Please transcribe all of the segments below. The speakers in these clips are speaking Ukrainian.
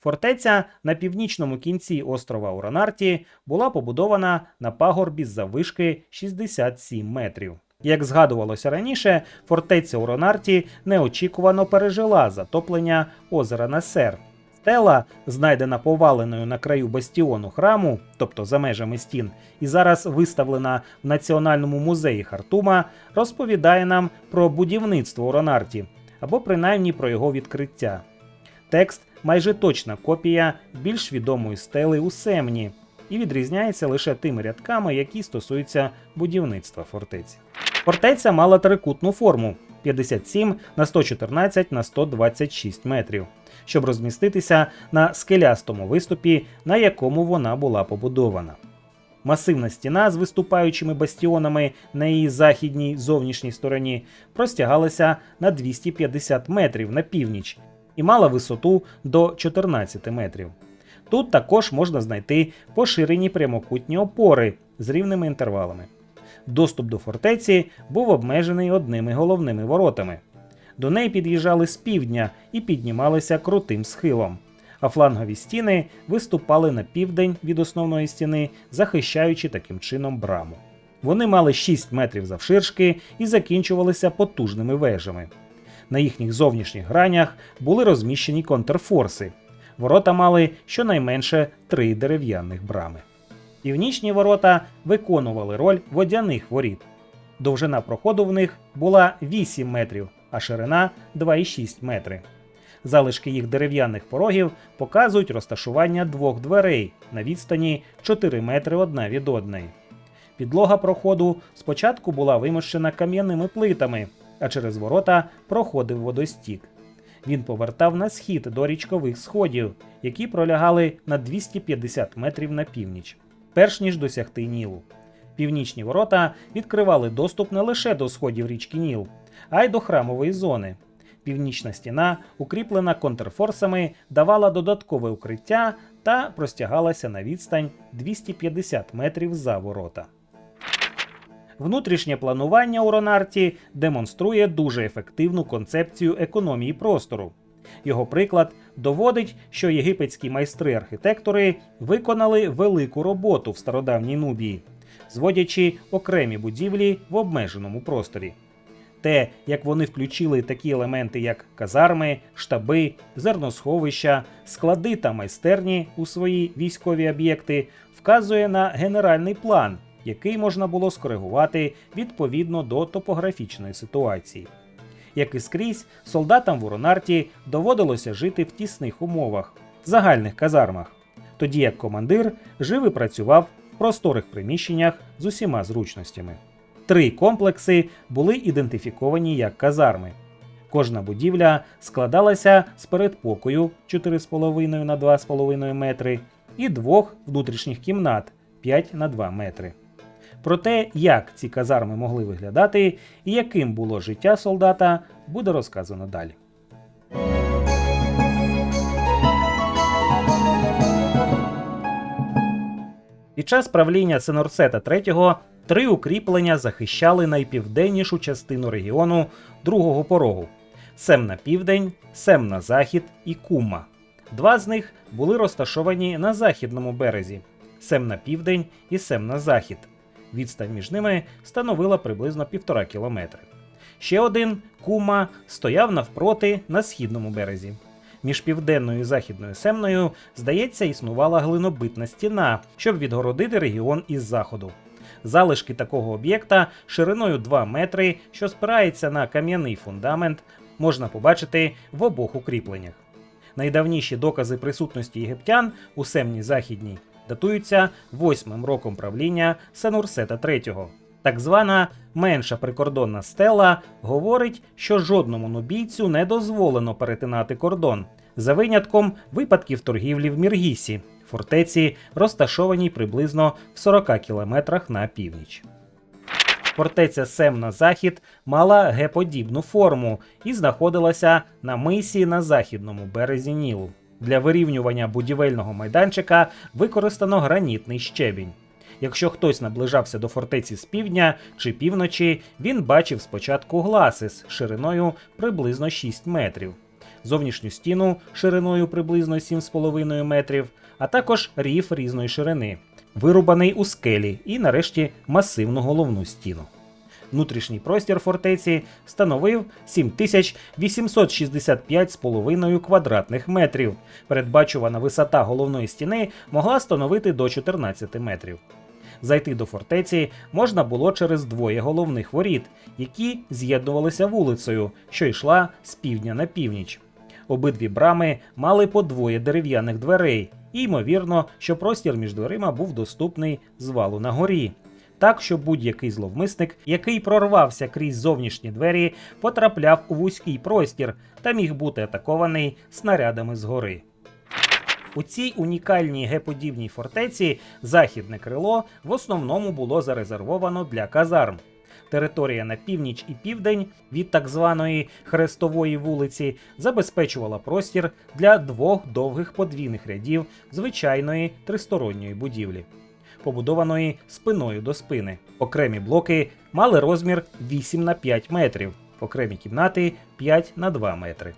Фортеця на північному кінці острова Уранарті була побудована на пагорбі з заввишки 67 метрів. Як згадувалося раніше, фортеця Уронарті неочікувано пережила затоплення озера Насер. Стела, знайдена поваленою на краю бастіону храму, тобто за межами стін, і зараз виставлена в Національному музеї Хартума, розповідає нам про будівництво Уронарті, або принаймні про його відкриття. Текст майже точна копія більш відомої стели у Семні і відрізняється лише тими рядками, які стосуються будівництва фортеці. Фортеця мала трикутну форму 57 на 114 на 126 метрів, щоб розміститися на скелястому виступі, на якому вона була побудована. Масивна стіна з виступаючими бастіонами на її західній зовнішній стороні простягалася на 250 метрів на північ і мала висоту до 14 метрів. Тут також можна знайти поширені прямокутні опори з рівними інтервалами. Доступ до фортеці був обмежений одними головними воротами. До неї під'їжджали з півдня і піднімалися крутим схилом, а флангові стіни виступали на південь від основної стіни, захищаючи таким чином браму. Вони мали 6 метрів завширшки і закінчувалися потужними вежами. На їхніх зовнішніх гранях були розміщені контрфорси. Ворота мали щонайменше три дерев'яних брами. Північні ворота виконували роль водяних воріт. Довжина проходу в них була 8 метрів, а ширина 2,6 метри. Залишки їх дерев'яних порогів показують розташування двох дверей на відстані 4 метри одна від одної. Підлога проходу спочатку була вимощена кам'яними плитами, а через ворота проходив водостік. Він повертав на схід до річкових сходів, які пролягали на 250 метрів на північ, перш ніж досягти Нілу. Північні ворота відкривали доступ не лише до сходів річки Ніл, а й до храмової зони. Північна стіна, укріплена контрфорсами, давала додаткове укриття та простягалася на відстань 250 метрів за ворота. Внутрішнє планування у Ронарті демонструє дуже ефективну концепцію економії простору. Його приклад доводить, що єгипетські майстри-архітектори виконали велику роботу в стародавній Нубії, зводячи окремі будівлі в обмеженому просторі. Те, як вони включили такі елементи, як казарми, штаби, зерносховища, склади та майстерні у свої військові об'єкти, вказує на генеральний план, який можна було скоригувати відповідно до топографічної ситуації. Як і скрізь, солдатам в Уронарті доводилося жити в тісних умовах, загальних казармах, тоді як командир жив і працював в просторих приміщеннях з усіма зручностями. Три комплекси були ідентифіковані як казарми. Кожна будівля складалася з передпокою 4,5 на 2,5 метри і двох внутрішніх кімнат 5 на 2 метри. Про те, як ці казарми могли виглядати і яким було життя солдата, буде розказано далі. Під час правління Сенорсета III три укріплення захищали найпівденнішу частину регіону другого порогу Сем на південь, Сем на захід і Кума. Два з них були розташовані на західному березі Сем на південь і Сем на захід. Відстань між ними становила приблизно півтора кілометри. Ще один кума стояв навпроти на східному березі. Між південною і західною семною, здається, існувала глинобитна стіна, щоб відгородити регіон із заходу. Залишки такого об'єкта шириною 2 метри, що спирається на кам'яний фундамент, можна побачити в обох укріпленнях. Найдавніші докази присутності єгиптян у семні західній датуються восьмим роком правління Сенурсета III. Так звана менша прикордонна стела говорить, що жодному нубійцю не дозволено перетинати кордон, за винятком випадків торгівлі в Міргісі, фортеці, розташованій приблизно в 40 кілометрах на північ. Фортеця Сем на захід мала геподібну форму і знаходилася на мисі на західному березі Нілу. Для вирівнювання будівельного майданчика використано гранітний щебінь. Якщо хтось наближався до фортеці з півдня чи півночі, він бачив спочатку гласис шириною приблизно 6 метрів. зовнішню стіну шириною приблизно 7,5 метрів, а також рів різної ширини, вирубаний у скелі і, нарешті, масивну головну стіну. Внутрішній простір фортеці становив 7865,5 квадратних метрів. Передбачувана висота головної стіни могла становити до 14 метрів. Зайти до фортеці можна було через двоє головних воріт, які з'єднувалися вулицею, що йшла з півдня на північ. Обидві брами мали по двоє дерев'яних дверей, і ймовірно, що простір між дверима був доступний з валу на горі. Так, що будь-який зловмисник, який прорвався крізь зовнішні двері, потрапляв у вузький простір та міг бути атакований снарядами згори. У цій унікальній геподібній фортеці західне крило в основному було зарезервовано для казарм. Територія на північ і південь від так званої Хрестової вулиці забезпечувала простір для двох довгих подвійних рядів звичайної тристоронньої будівлі, побудованої спиною до спини. Окремі блоки мали розмір 8 на 5 метрів, окремі кімнати 5 на 2 метри.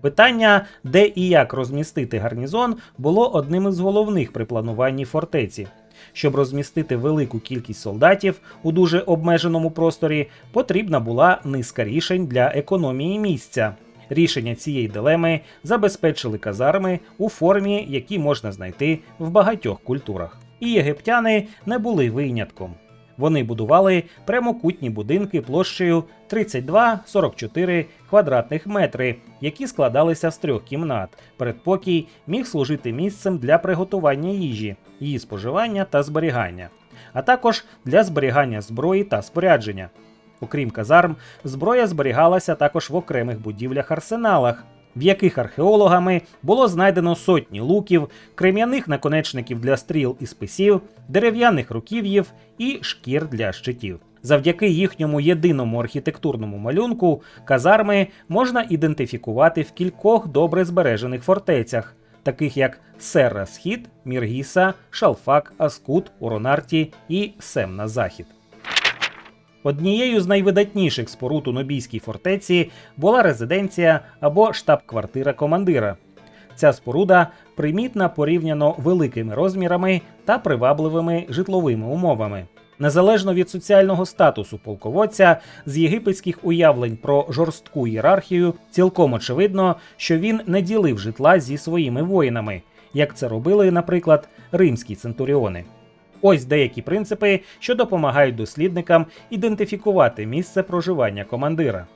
Питання, де і як розмістити гарнізон, було одним із головних при плануванні фортеці. Щоб розмістити велику кількість солдатів у дуже обмеженому просторі, потрібна була низка рішень для економії місця. Рішення цієї дилеми забезпечили казарми у формі, які можна знайти в багатьох культурах. І єгиптяни не були винятком. Вони будували прямокутні будинки площею 32-44 квадратних метри, які складалися з трьох кімнат. Передпокій міг служити місцем для приготування їжі, її споживання та зберігання, а також для зберігання зброї та спорядження. Окрім казарм, зброя зберігалася також в окремих будівлях-арсеналах, в яких археологами було знайдено сотні луків, крем'яних наконечників для стріл і списів, дерев'яних руків'їв і шкір для щитів. Завдяки їхньому єдиному архітектурному малюнку казарми можна ідентифікувати в кількох добре збережених фортецях, таких як Серра Схід, Міргіса, Шалфак, Аскут, Уронарті і Сем на Захід. Однією з найвидатніших споруд у Нобійській фортеці була резиденція або штаб-квартира командира. Ця споруда примітна порівняно великими розмірами та привабливими житловими умовами. Незалежно від соціального статусу полководця, з єгипетських уявлень про жорстку ієрархію, цілком очевидно, що він не ділив житла зі своїми воїнами, як це робили, наприклад, римські центуріони. Ось деякі принципи, що допомагають дослідникам ідентифікувати місце проживання командира.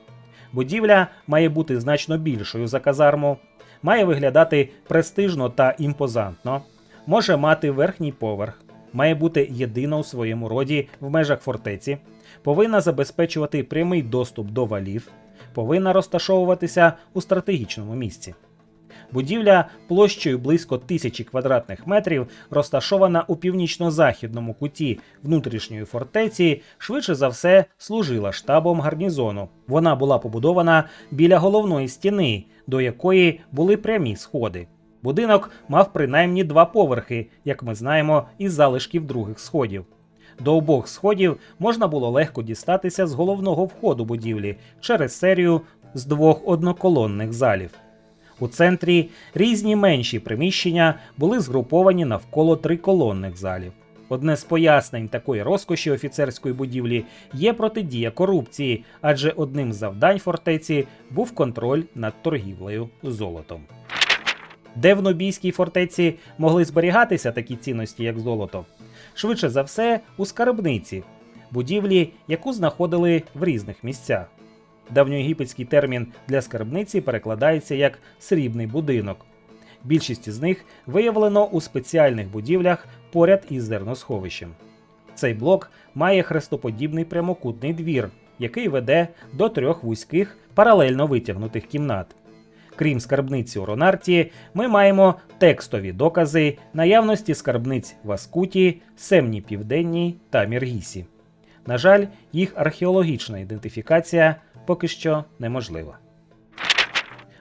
Будівля має бути значно більшою за казарму, має виглядати престижно та імпозантно, може мати верхній поверх, має бути єдина у своєму роді в межах фортеці, повинна забезпечувати прямий доступ до валів, повинна розташовуватися у стратегічному місці. Будівля площею близько тисячі квадратних метрів, розташована у північно-західному куті внутрішньої фортеці, швидше за все служила штабом гарнізону. Вона була побудована біля головної стіни, до якої були прямі сходи. Будинок мав принаймні два поверхи, як ми знаємо, із залишків других сходів. До обох сходів можна було легко дістатися з головного входу будівлі через серію з двох одноколонних залів. У центрі різні менші приміщення були згруповані навколо триколонних залів. Одне з пояснень такої розкоші офіцерської будівлі є протидія корупції, адже одним з завдань фортеці був контроль над торгівлею золотом. Де в Нобійській фортеці могли зберігатися такі цінності, як золото? Швидше за все, у скарбниці, будівлі, яку знаходили в різних місцях. Давньоєгипетський термін для скарбниці перекладається як срібний будинок. Більшість з них виявлено у спеціальних будівлях поряд із зерносховищем. Цей блок має хрестоподібний прямокутний двір, який веде до трьох вузьких паралельно витягнутих кімнат. Крім скарбниці у Ронарті, ми маємо текстові докази наявності скарбниць в Аскуті, Семні Південній та Міргісі. На жаль, їх археологічна ідентифікація поки що неможлива.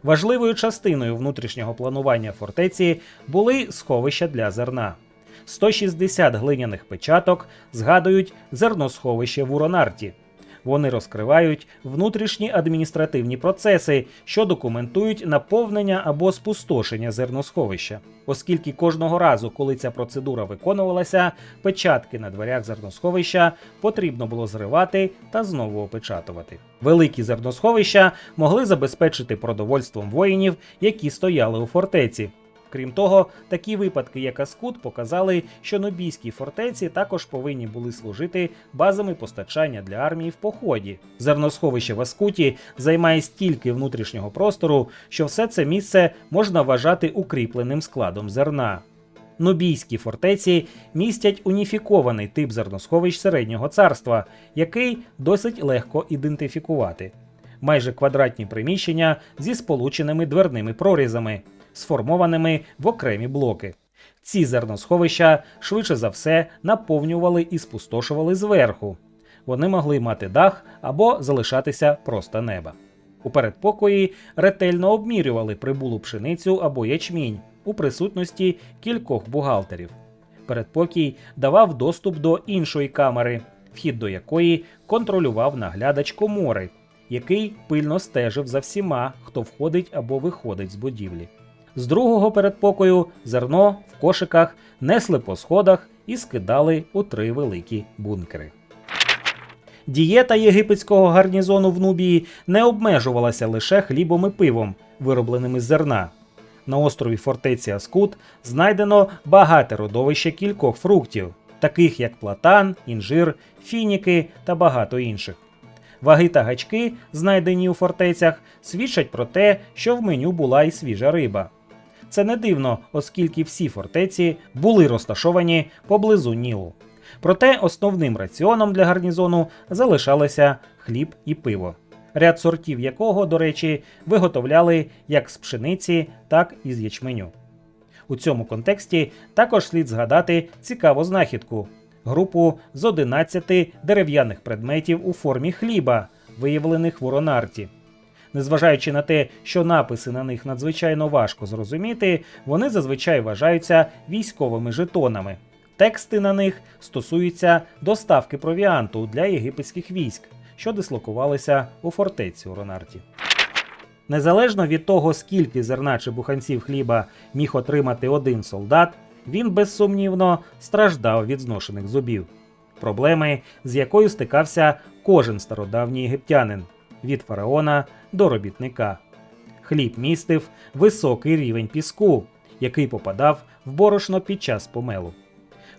Важливою частиною внутрішнього планування фортеці були сховища для зерна. 160 глиняних печаток згадують зерносховище в Уронарті. Вони розкривають внутрішні адміністративні процеси, що документують наповнення або спустошення зерносховища. Оскільки кожного разу, коли ця процедура виконувалася, печатки на дверях зерносховища потрібно було зривати та знову опечатувати. Великі зерносховища могли забезпечити продовольством воїнів, які стояли у фортеці. Крім того, такі випадки, як Аскут, показали, що нобійські фортеці також повинні були служити базами постачання для армії в поході. Зерносховище в Аскуті займає стільки внутрішнього простору, що все це місце можна вважати укріпленим складом зерна. Нобійські фортеці містять уніфікований тип зерносховищ середнього царства, який досить легко ідентифікувати. Майже квадратні приміщення зі сполученими дверними прорізами, сформованими в окремі блоки. Ці зерносховища швидше за все наповнювали і спустошували зверху. Вони могли мати дах або залишатися просто неба. У передпокої ретельно обмірювали прибулу пшеницю або ячмінь у присутності кількох бухгалтерів. Передпокій давав доступ до іншої камери, вхід до якої контролював наглядач комори, який пильно стежив за всіма, хто входить або виходить з будівлі. З другого передпокою зерно в кошиках несли по сходах і скидали у три великі бункери. Дієта єгипетського гарнізону в Нубії не обмежувалася лише хлібом і пивом, виробленим із зерна. На острові фортеці Аскут знайдено багате родовище кількох фруктів, таких як платан, інжир, фініки та багато інших. Ваги та гачки, знайдені у фортецях, свідчать про те, що в меню була і свіжа риба. Це не дивно, оскільки всі фортеці були розташовані поблизу Нілу. Проте основним раціоном для гарнізону залишалися хліб і пиво, ряд сортів якого, до речі, виготовляли як з пшениці, так і з ячменю. У цьому контексті також слід згадати цікаву знахідку групу з 11 дерев'яних предметів у формі хліба, виявлених в Уронарті. Незважаючи на те, що написи на них надзвичайно важко зрозуміти, вони зазвичай вважаються військовими жетонами. Тексти на них стосуються доставки провіанту для єгипетських військ, що дислокувалися у фортеці у Ронарті. Незалежно від того, скільки зерна чи буханців хліба міг отримати один солдат, він безсумнівно страждав від зношених зубів. Проблеми, з якою стикався кожен стародавній єгиптянин від фараона до робітника. Хліб містив високий рівень піску, який попадав в борошно під час помелу.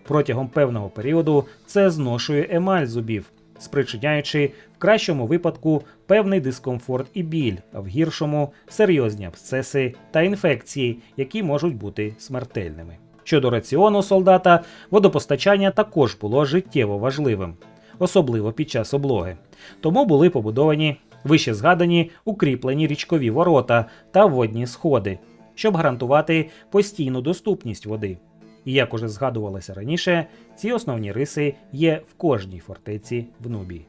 Протягом певного періоду це зношує емаль зубів, спричиняючи в кращому випадку певний дискомфорт і біль, а в гіршому серйозні абсцеси та інфекції, які можуть бути смертельними. Щодо раціону солдата, водопостачання також було життєво важливим, особливо під час облоги. Тому були побудовані вище згадані укріплені річкові ворота та водні сходи, щоб гарантувати постійну доступність води. І як уже згадувалося раніше, ці основні риси є в кожній фортеці в Нубії.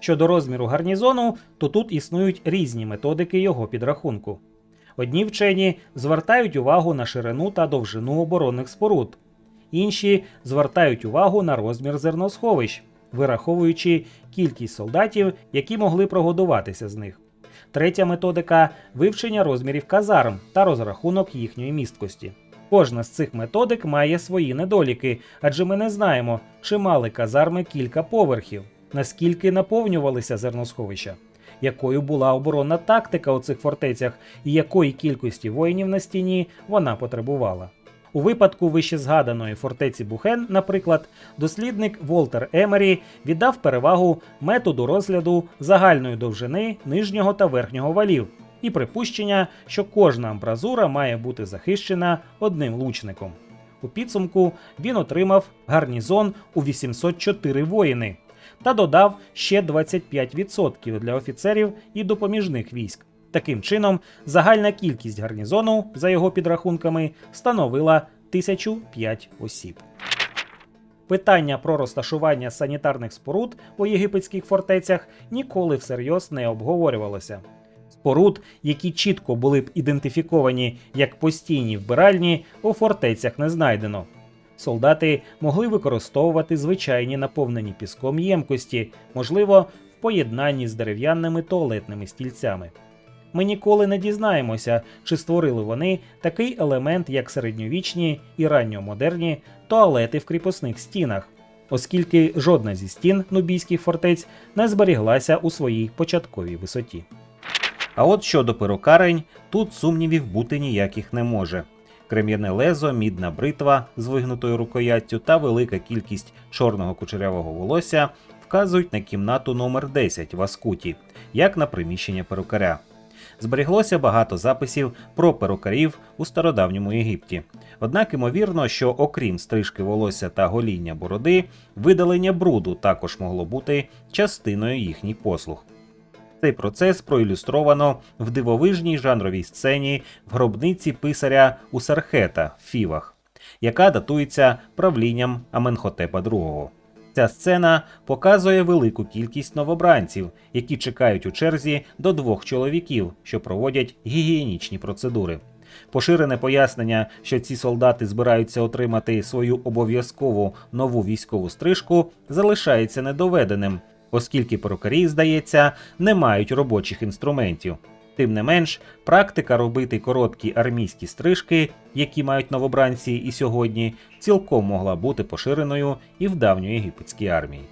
Щодо розміру гарнізону, то тут існують різні методики його підрахунку. Одні вчені звертають увагу на ширину та довжину оборонних споруд, інші звертають увагу на розмір зерносховищ, вираховуючи кількість солдатів, які могли прогодуватися з них. Третя методика вивчення розмірів казарм та розрахунок їхньої місткості. Кожна з цих методик має свої недоліки, адже ми не знаємо, чи мали казарми кілька поверхів, наскільки наповнювалися зерносховища, якою була оборонна тактика у цих фортецях і якої кількості воїнів на стіні вона потребувала. У випадку вище згаданої фортеці Бухен, наприклад, дослідник Волтер Емері віддав перевагу методу розгляду загальної довжини нижнього та верхнього валів і припущення, що кожна амбразура має бути захищена одним лучником. У підсумку він отримав гарнізон у 804 воїни та додав ще 25% для офіцерів і допоміжних військ. Таким чином, загальна кількість гарнізону, за його підрахунками, становила 1005 осіб. Питання про розташування санітарних споруд у єгипетських фортецях ніколи всерйоз не обговорювалося. Споруд, які чітко були б ідентифіковані як постійні вбиральні, у фортецях не знайдено. Солдати могли використовувати звичайні наповнені піском ємкості, можливо, в поєднанні з дерев'яними туалетними стільцями. Ми ніколи не дізнаємося, чи створили вони такий елемент, як середньовічні і ранньомодерні туалети в кріпосних стінах, оскільки жодна зі стін нубійських фортець не зберіглася у своїй початковій висоті. А от щодо перукарень, тут сумнівів бути ніяких не може. Крем'яне лезо, мідна бритва з вигнутою рукояттю та велика кількість чорного кучерявого волосся вказують на кімнату номер 10 в Аскуті, як на приміщення перукаря. Зберіглося багато записів про перукарів у стародавньому Єгипті. Однак ймовірно, що окрім стрижки волосся та гоління бороди, видалення бруду також могло бути частиною їхніх послуг. Цей процес проілюстровано в дивовижній жанровій сцені в гробниці писаря Усархета в Фівах, яка датується правлінням Аменхотепа II. Ця сцена показує велику кількість новобранців, які чекають у черзі до двох чоловіків, що проводять гігієнічні процедури. Поширене пояснення, що ці солдати збираються отримати свою обов'язкову нову військову стрижку, залишається недоведеним, оскільки перукарі, здається, не мають робочих інструментів. Тим не менш, практика робити короткі армійські стрижки, які мають новобранці і сьогодні, цілком могла бути поширеною і в давньоєгипетській армії.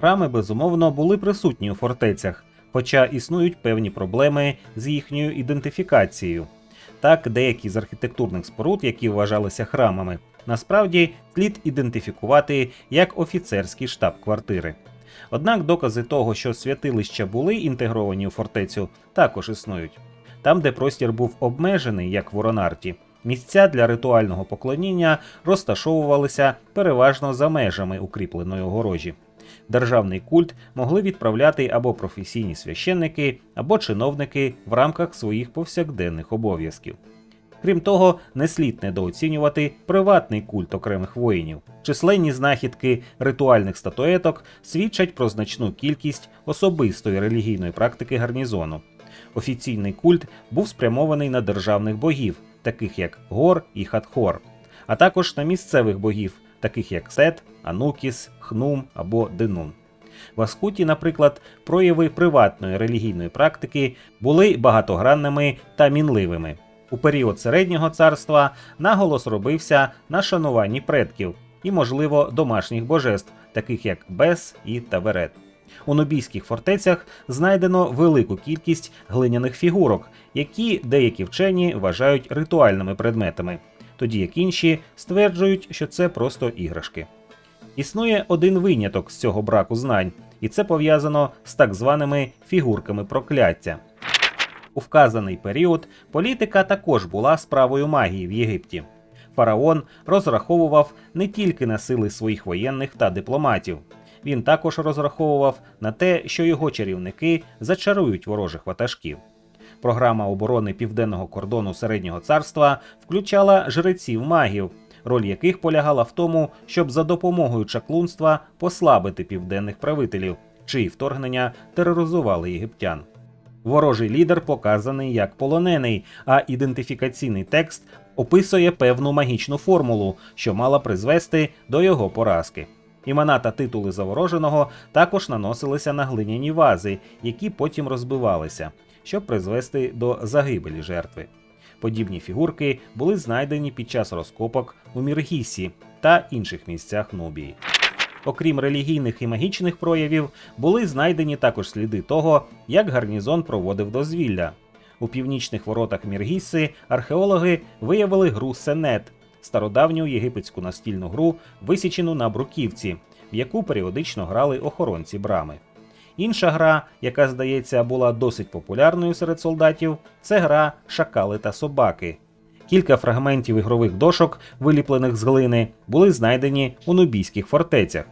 Храми, безумовно, були присутні у фортецях, хоча існують певні проблеми з їхньою ідентифікацією. Так, деякі з архітектурних споруд, які вважалися храмами, насправді слід ідентифікувати як офіцерські штаб-квартири. Однак докази того, що святилища були інтегровані у фортецю, також існують. Там, де простір був обмежений, як в Уронарті, місця для ритуального поклоніння розташовувалися переважно за межами укріпленої огорожі. Державний культ могли відправляти або професійні священники, або чиновники в рамках своїх повсякденних обов'язків. Крім того, не слід недооцінювати приватний культ окремих воїнів. Численні знахідки ритуальних статуеток свідчать про значну кількість особистої релігійної практики гарнізону. Офіційний культ був спрямований на державних богів, таких як Гор і Хатхор, а також на місцевих богів, таких як Сет, Анукіс, Хнум або Денун. В Аскуті, наприклад, прояви приватної релігійної практики були багатогранними та мінливими. У період середнього царства наголос робився на шануванні предків і, можливо, домашніх божеств, таких як Бес і Таверет. У нубійських фортецях знайдено велику кількість глиняних фігурок, які деякі вчені вважають ритуальними предметами, тоді як інші стверджують, що це просто іграшки. Існує один виняток з цього браку знань, і це пов'язано з так званими фігурками прокляття. У вказаний період політика також була справою магії в Єгипті. Фараон розраховував не тільки на сили своїх воєнних та дипломатів, він також розраховував на те, що його чарівники зачарують ворожих ватажків. Програма оборони південного кордону середнього царства включала жреців магів, роль яких полягала в тому, щоб за допомогою чаклунства послабити південних правителів, чиї вторгнення тероризували єгиптян. Ворожий лідер показаний як полонений, а ідентифікаційний текст описує певну магічну формулу, що мала призвести до його поразки. Імена та титули завороженого також наносилися на глиняні вази, які потім розбивалися, щоб призвести до загибелі жертви. Подібні фігурки були знайдені під час розкопок у Міргісі та інших місцях Нубії. Окрім релігійних і магічних проявів, були знайдені також сліди того, як гарнізон проводив дозвілля. У північних воротах Міргіси археологи виявили гру Сенет, стародавню єгипетську настільну гру, висічену на бруківці, в яку періодично грали охоронці брами. Інша гра, яка, здається, була досить популярною серед солдатів, це гра Шакали та собаки. Кілька фрагментів ігрових дошок, виліплених з глини, були знайдені у нубійських фортецях.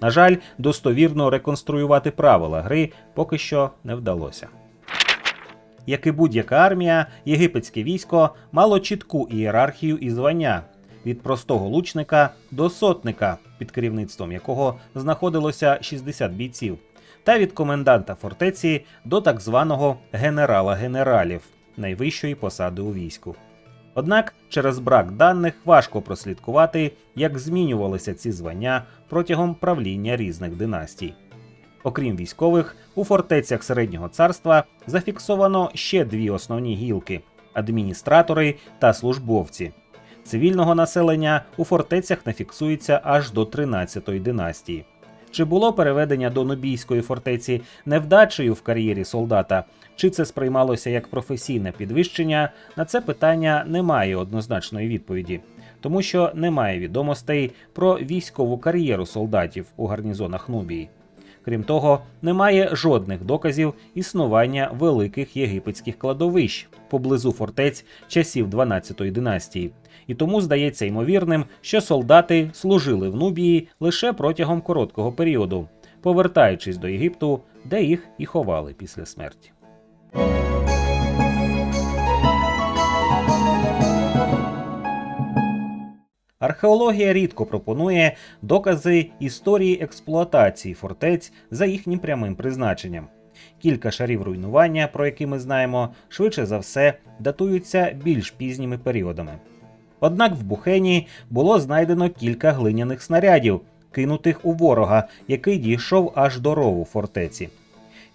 На жаль, достовірно реконструювати правила гри поки що не вдалося. Як і будь-яка армія, єгипетське військо мало чітку ієрархію і звання від простого лучника до сотника, під керівництвом якого знаходилося 60 бійців. та від коменданта фортеці до так званого генерала генералів найвищої посади у війську. Однак через брак даних важко прослідкувати, як змінювалися ці звання протягом правління різних династій. Окрім військових, у фортецях середнього царства зафіксовано ще дві основні гілки адміністратори та службовці. Цивільного населення у фортецях не фіксується аж до 13-ї династії. Чи було переведення до Нубійської фортеці невдачею в кар'єрі солдата, чи це сприймалося як професійне підвищення, на це питання немає однозначної відповіді, тому що немає відомостей про військову кар'єру солдатів у гарнізонах Нубії. Крім того, немає жодних доказів існування великих єгипетських кладовищ поблизу фортець часів 12-ї династії, і тому здається ймовірним, що солдати служили в Нубії лише протягом короткого періоду, повертаючись до Єгипту, де їх і ховали після смерті. Археологія рідко пропонує докази історії експлуатації фортець за їхнім прямим призначенням. Кілька шарів руйнування, про які ми знаємо, швидше за все датуються більш пізніми періодами. Однак в Бухені було знайдено кілька глиняних снарядів, кинутих у ворога, який дійшов аж до рову фортеці.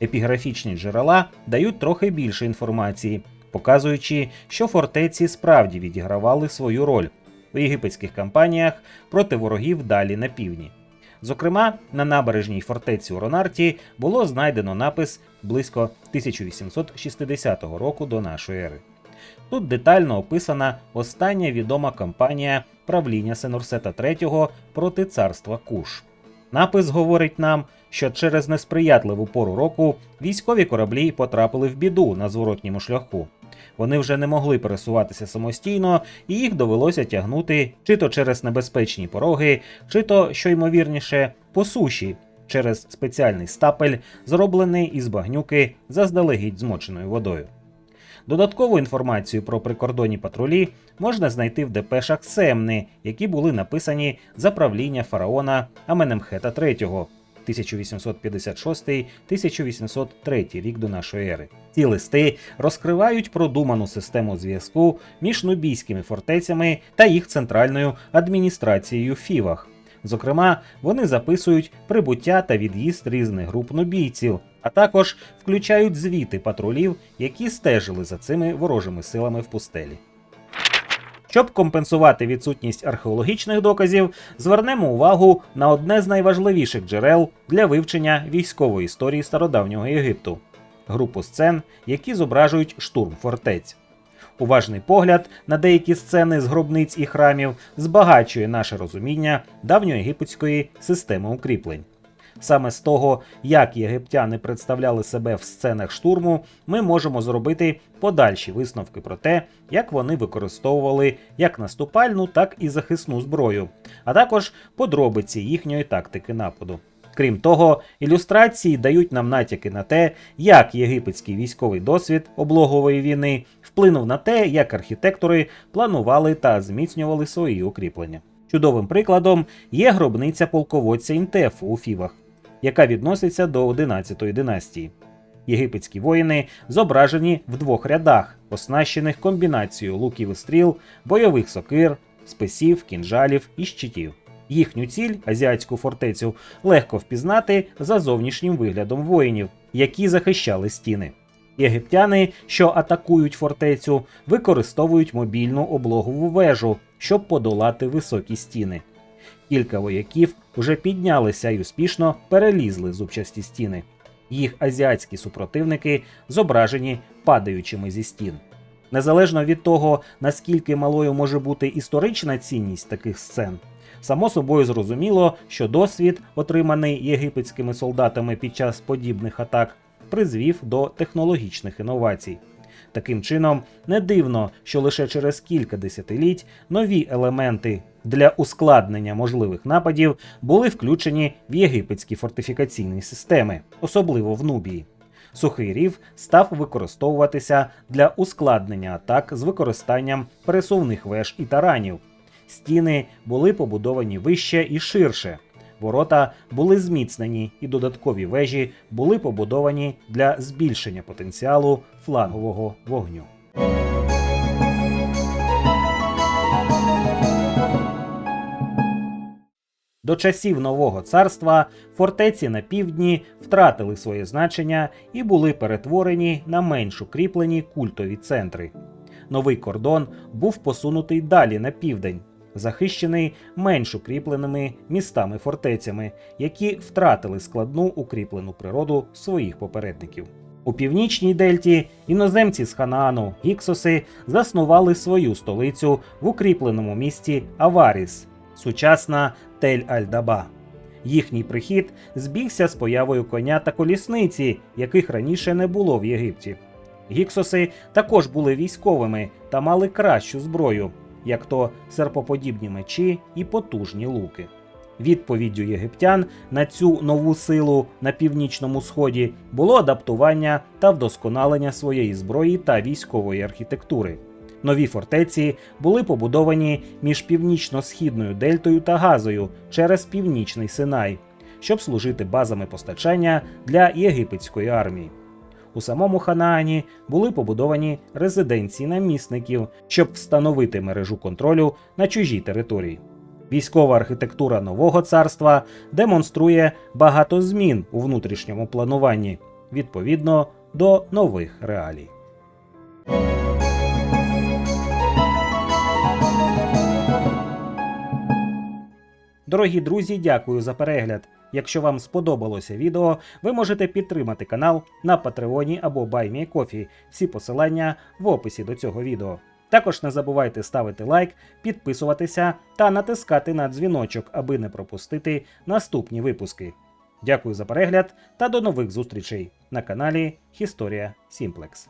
Епіграфічні джерела дають трохи більше інформації, показуючи, що фортеці справді відігравали свою роль у єгипетських кампаніях проти ворогів далі на півдні. Зокрема, на набережній фортеці у Ронарті було знайдено напис близько 1860 року до нашої ери. Тут детально описана остання відома кампанія правління Сенурсета III проти царства Куш. Напис говорить нам, що через несприятливу пору року військові кораблі потрапили в біду на зворотньому шляху. Вони вже не могли пересуватися самостійно, і їх довелося тягнути чи то через небезпечні пороги, чи то, що ймовірніше, по суші через спеціальний стапель, зроблений із багнюки заздалегідь змоченою водою. Додаткову інформацію про прикордонні патрулі можна знайти в депешах Семни, які були написані за правління фараона Аменемхета III 1856-1803 рік до нашої ери. Ці листи розкривають продуману систему зв'язку між нубійськими фортецями та їх центральною адміністрацією Фівах. Зокрема, вони записують прибуття та від'їзд різних груп нубійців, а також включають звіти патрулів, які стежили за цими ворожими силами в пустелі. Щоб компенсувати відсутність археологічних доказів, звернемо увагу на одне з найважливіших джерел для вивчення військової історії стародавнього Єгипту групу сцен, які зображують штурм фортець. Уважний погляд на деякі сцени з гробниць і храмів збагачує наше розуміння давньоєгипетської системи укріплень. Саме з того, як єгиптяни представляли себе в сценах штурму, ми можемо зробити подальші висновки про те, як вони використовували як наступальну, так і захисну зброю, а також подробиці їхньої тактики нападу. Крім того, ілюстрації дають нам натяки на те, як єгипетський військовий досвід облогової війни вплинув на те, як архітектори планували та зміцнювали свої укріплення. Чудовим прикладом є гробниця полководця Інтефу у Фівах, яка відноситься до 11-ї династії. Єгипетські воїни зображені в двох рядах, оснащених комбінацією луків і стріл, бойових сокир, списів, кінжалів і щитів. Їхню ціль, азіатську фортецю, легко впізнати за зовнішнім виглядом воїнів, які захищали стіни. Єгиптяни, що атакують фортецю, використовують мобільну облогову вежу, щоб подолати високі стіни. Кілька вояків вже піднялися і успішно перелізли зубчасті стіни. Їх азіатські супротивники зображені падаючими зі стін. Незалежно від того, наскільки малою може бути історична цінність таких сцен, само собою зрозуміло, що досвід, отриманий єгипетськими солдатами під час подібних атак, призвів до технологічних інновацій. Таким чином, не дивно, що лише через кілька десятиліть нові елементи для ускладнення можливих нападів були включені в єгипетські фортифікаційні системи, особливо в Нубії. Сухий рів став використовуватися для ускладнення атак з використанням пересувних веж і таранів. Стіни були побудовані вище і ширше. Ворота були зміцнені і додаткові вежі були побудовані для збільшення потенціалу флангового вогню. До часів нового царства фортеці на півдні втратили своє значення і були перетворені на менш укріплені культові центри. Новий кордон був посунутий далі на південь, захищений менш укріпленими містами-фортецями, які втратили складну укріплену природу своїх попередників. У північній дельті іноземці з Ханаану Гіксоси заснували свою столицю в укріпленому місті Аваріс, сучасна Тель-Аль-Даба. Їхній прихід збігся з появою коня та колісниці, яких раніше не було в Єгипті. Гіксоси також були військовими та мали кращу зброю, як то серпоподібні мечі і потужні луки. Відповіддю єгиптян на цю нову силу на північному сході було адаптування та вдосконалення своєї зброї та військової архітектури. Нові фортеці були побудовані між північно-східною дельтою та Газою через північний Синай, щоб служити базами постачання для єгипетської армії. У самому Ханаані були побудовані резиденції намісників, щоб встановити мережу контролю на чужій території. Військова архітектура нового царства демонструє багато змін у внутрішньому плануванні відповідно до нових реалій. Дорогі друзі, дякую за перегляд. Якщо вам сподобалося відео, ви можете підтримати канал на Патреоні або BuyMeCoffee. Всі посилання в описі до цього відео. Також не забувайте ставити лайк, підписуватися та натискати на дзвіночок, аби не пропустити наступні випуски. Дякую за перегляд та до нових зустрічей на каналі Historia Simplex.